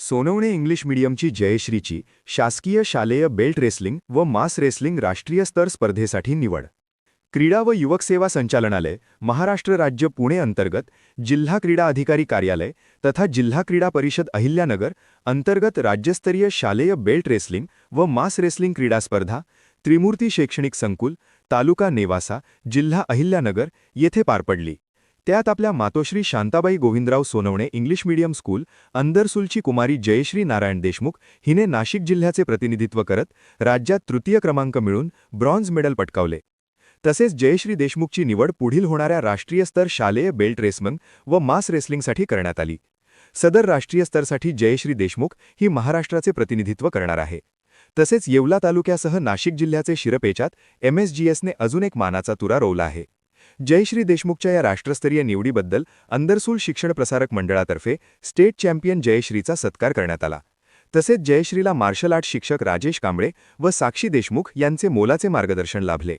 Sonawane English मीडियमची जयश्रीची शासकीय शालेय belt wrestling व मास रेसलिंग राष्ट्रीय स्तर स्पर्धेसाठी निवड. क्रीडा व युवक सेवा संचालनालय महाराष्ट्र राज्य पुणे अंतर्गत जिल्हा क्रीडा अधिकारी कार्यालय तथा जिल्हा क्रीडा परिषद अहिल्यानगर अंतर्गत राज्यस्तरीय शालेय बेल्ट रेसलिंग व मास रेसलिंग क्रीडा स्पर्धा त्रिमूर्ती शैक्षणिक संकुल तालुका नेवासा जिल्हा अहिल्यानगर येथे पार पडली. त्यात आपल्या Matoshri Shantabai Govindrao Sonawane English medium school अंदरसूलची कुमारी जयश्री नारायण देशमुख हिने नाशिक जिल्ह्याचे प्रतिनिधित्व करत राज्यात तृतीय क्रमांक मिळून ब्रॉन्झ मेडल पटकावले. तसेच जयश्री देशमुखची निवड पुढील होणाऱ्या राष्ट्रीय स्तर शालेय बेल्ट रेसमन व मास रेसलिंगसाठी करण्यात आली. सदर राष्ट्रीय स्तरसाठी जयश्री देशमुख ही महाराष्ट्राचे प्रतिनिधित्व करणार आहे. तसेच येवला तालुक्यासह नाशिक जिल्ह्याचे शिरपेचात एमएसजीएसने अजून एक मानाचा तुरा रोवला आहे. जयश्री देशमुखच्या या राष्ट्रस्तरीय निवडीबद्दल अंदरसूल शिक्षण प्रसारक मंडळातर्फे स्टेट चॅम्पियन जयश्रीचा सत्कार करण्यात आला. तसेच जयश्रीला मार्शल आर्ट शिक्षक राजेश कांबळे व साक्षी देशमुख यांचे मोलाचे मार्गदर्शन लाभले.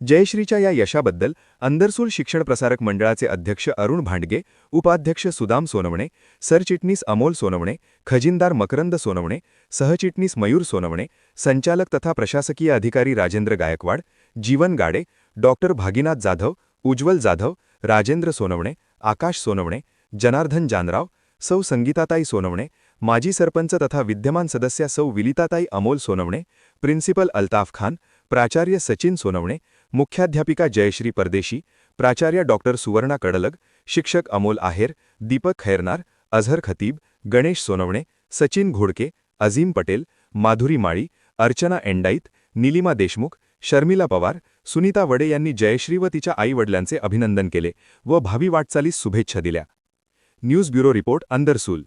जयश्रीच्या या यशाबद्दल अंदरसूल शिक्षण प्रसारक मंडळाचे अध्यक्ष अरुण भांडगे उपाध्यक्ष सुदाम सोनवणे सरचिटणीस अमोल सोनवणे खजिनदार मकरंद सोनवणे सहचिटणीस मयूर सोनवणे संचालक तथा प्रशासकीय अधिकारी राजेंद्र गायकवाड जीवन गाडे डॉक्टर भागीनाथ जाधव उज्ज्वल जाधव राजेंद्र सोनवणे आकाश सोनवणे जनार्दन जानराव सौ संगीताताई सोनवणे माजी सरपंच तथा विद्यमान सदस्या सौ विलिताताई अमोल सोनवणे प्रिन्सिपल अल्ताफ खान प्राचार्य सचिन सोनवणे मुख्याध्यापिका जयश्री परदेशी प्राचार्य डॉक्टर सुवर्णा कडलग शिक्षक अमोल आहेर दीपक खैरनार अझहर खतीब गणेश सोनवणे सचिन घोडके अझीम पटेल माधुरी माळी अर्चना एंडाईत निलिमा देशमुख शर्मिला पवार सुनीता वडे यांनी जयश्री व तिच्या आईवडिलांचे अभिनंदन केले व भावी वाटचालीस शुभेच्छा दिल्या. News bureau report Andarsul.